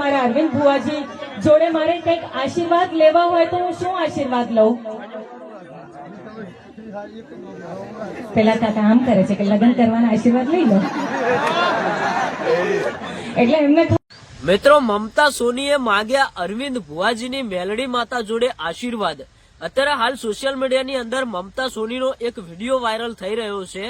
મારા અરવિંદ ભુવાજી, જોડે મારે કંઈક આશીર્વાદ લેવા હોય તો હું શું આશીર્વાદ લઉં? પેલા કાકા આમ કરે છે કે લગ્ન કરવાના આશીર્વાદ લઈ લો. એટલે એમને મિત્રો, મમતા સોનીએ માગ્યા અરવિંદ ભુવાજીની મેલડી માતા જોડે આશીર્વાદ. અત્યારે હાલ સોશિયલ મીડિયાની અંદર મમતા સોનીનો એક વીડિયો વાયરલ થઈ રહ્યો છે.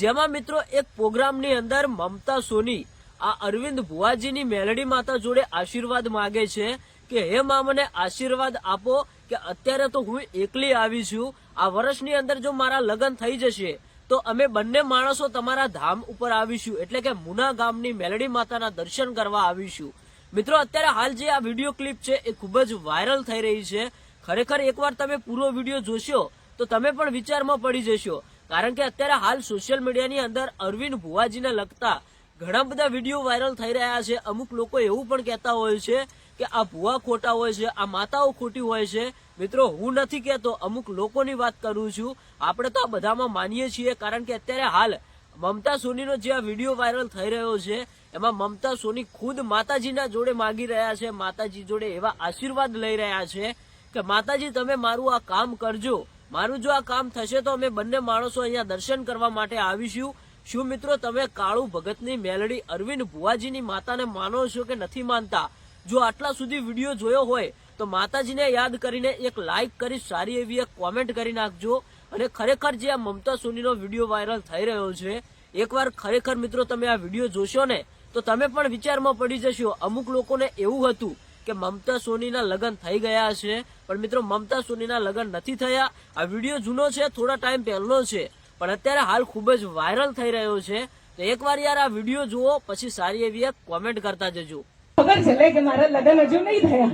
જેમાં મિત્રો, એક પ્રોગ્રામની અંદર મમતા સોની આ અરવિંદ ભુવાજીની મેલડી માતા જોડે આશીર્વાદ માગે છે કે, હે મા, મને આશીર્વાદ આપો કે અત્યારે તો હું એકલી આવી છું. આ વર્ષની અંદર જો મારા લગ્ન થઈ જશે, તો અમે બંને માણસો તમારા ધામ ઉપર આવીશું. એટલે કે મુના ગામની મેલડી માતાના દર્શન કરવા આવીશું. મિત્રો, અત્યારે હાલ જે આ વીડિયો ક્લિપ છે, એ ખૂબ જ વાયરલ થઈ રહી છે. ખરેખર એકવાર તમે પૂરો વીડિયો જોશો, તો તમે પણ વિચારમાં પડી જશો. કારણ કે અત્યારે હાલ સોશિયલ મીડિયાની અંદર અરવિંદ ભુવાજીને લગતા ઘણા બધા વીડિયો વાયરલ થઈ રહ્યા છે. અમુક લોકો એવું પણ કહેતા હોય છે કે આ ભુવા ખોટા હોય છે, આ માતાઓ ખોટી હોય છે. મિત્રો, હું નથી કહેતો, અમુક લોકોની વાત કરું છું. આપણે તો આ બધામાં માનીએ છીએ, કારણ કે અત્યારે હાલ મમતા સોનીનો જે આ વીડિયો વાયરલ થઈ રહ્યો છે, એમાં મમતા સોની ખુદ માતાજીના જોડે માગી રહ્યા છે, માતાજી જોડે એવા આશીર્વાદ લઈ રહ્યા છે કે, માતાજી, તમે મારું આ કામ કરજો. મારું જો આ કામ થશે તો અમે બંને માણસો અહીંયા દર્શન કરવા માટે આવીશું. શું મિત્રો તમે કાળુ ભગતની મેલડી અરવિંદ ભુવાજીની માતાને માનો છો કે નથી માનતા? જો આટલા સુધી વીડિયો જોયો હોય, તો માતાજીને યાદ કરીને એક લાઈક કરી સારી એવી એક કોમેન્ટ કરી નાખજો. અને ખરેખર જે આ મમતા સોનીનો વીડિયો વાયરલ થઈ રહ્યો છે, એકવાર ખરેખર મિત્રો તમે આ વીડિયો જોશો ને, તો તમે પણ વિચારમાં પડી જશો. અમુક લોકોને એવું હતું કે મમતા સોનીના લગ્ન થઈ ગયા છે. પણ મિત્રો મમતા સોનીના લગ્ન નથી થયા. આ વીડિયો જૂનો છે, થોડા ટાઈમ પહેલનો છે. પણ અત્યારે હાલ ખૂબ જ વાયરલ થઈ રહ્યો છે. તો એકવાર યાર આ વીડિયો જુઓ, પછી સારી એવી એક કોમેન્ટ કરતા જજો. ખબર છે કે મારા લગ્ન હજુ નહીં થયા.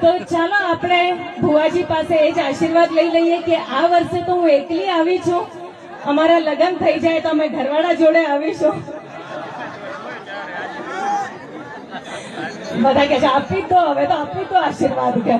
તો ચાલો આપણે ભુવાજી પાસે એ જ આશીર્વાદ લઈ લઈએ કે આ વર્ષે તો હું એકલી આવી છું. અમારા લગ્ન થઈ જાય તો અમે ઘરવાળા જોડે આવીશું. બધા કે છે, આપી તો, હવે તો આપી તો આશીર્વાદ. કે